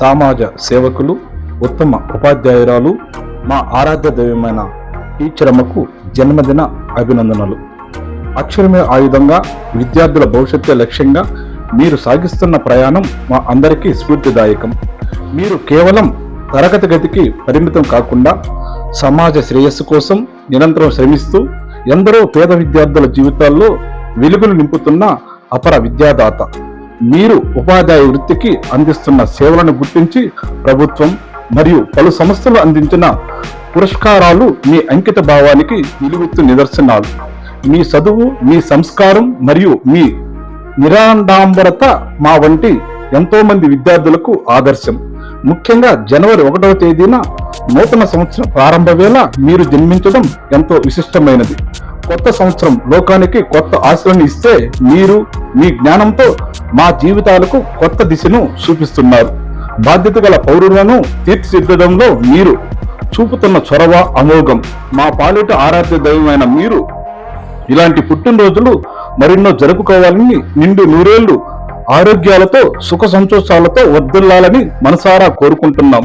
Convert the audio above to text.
సమాజ సేవకులు ఉత్తమ ఉపాధ్యాయురాలు మా ఆరాధ్య దైవమైన టీచరమ్మకు జన్మదిన అభినందనలు. అక్షరమే ఆయుధంగా విద్యార్థుల భవిష్యత్తు లక్ష్యంగా మీరు సాగిస్తున్న ప్రయాణం మా అందరికీ స్ఫూర్తిదాయకం. మీరు కేవలం తరగతి గతికి పరిమితం కాకుండా సమాజ శ్రేయస్సు కోసం నిరంతరం శ్రమిస్తూ ఎందరో పేద విద్యార్థుల జీవితాల్లో వెలుగులు నింపుతున్న అపర విద్యాదాత. మీరు ఉపాధ్యాయ వృత్తికి అందిస్తున్న సేవలను గుర్తించి ప్రభుత్వం మరియు పలు సంస్థలు అందించిన పురస్కారాలు మీ అంకిత భావానికి నిలువెత్తు నిదర్శనాలు. మీ చదువు మీ సంస్కారం మరియు మీ నిరాడంబరత మా వంటి ఎంతో మంది విద్యార్థులకు ఆదర్శం. ముఖ్యంగా జనవరి ఒకటవ తేదీన నూతన సంవత్సరం ప్రారంభ వేళ మీరు జన్మించడం ఎంతో విశిష్టమైనది. కొత్త సంవత్సరం లోకానికి కొత్త ఆశలను ఇస్తే మీరు మీ జ్ఞానంతో మా జీవితాలకు కొత్త దిశను చూపిస్తున్నారు. బాధ్యత గల పౌరులను తీర్చిదిద్దడంలో మీరు చూపుతున్న చొరవ అమోఘం. మా పాలిట ఆరాధ్య దైవమైన మీరు ఇలాంటి పుట్టినరోజులు మరెన్నో జరుపుకోవాలని నిండు నూరేళ్ళు ఆరోగ్యాలతో సుఖ సంతోషాలతో వర్దిల్లాలని మనసారా కోరుకుంటున్నాం.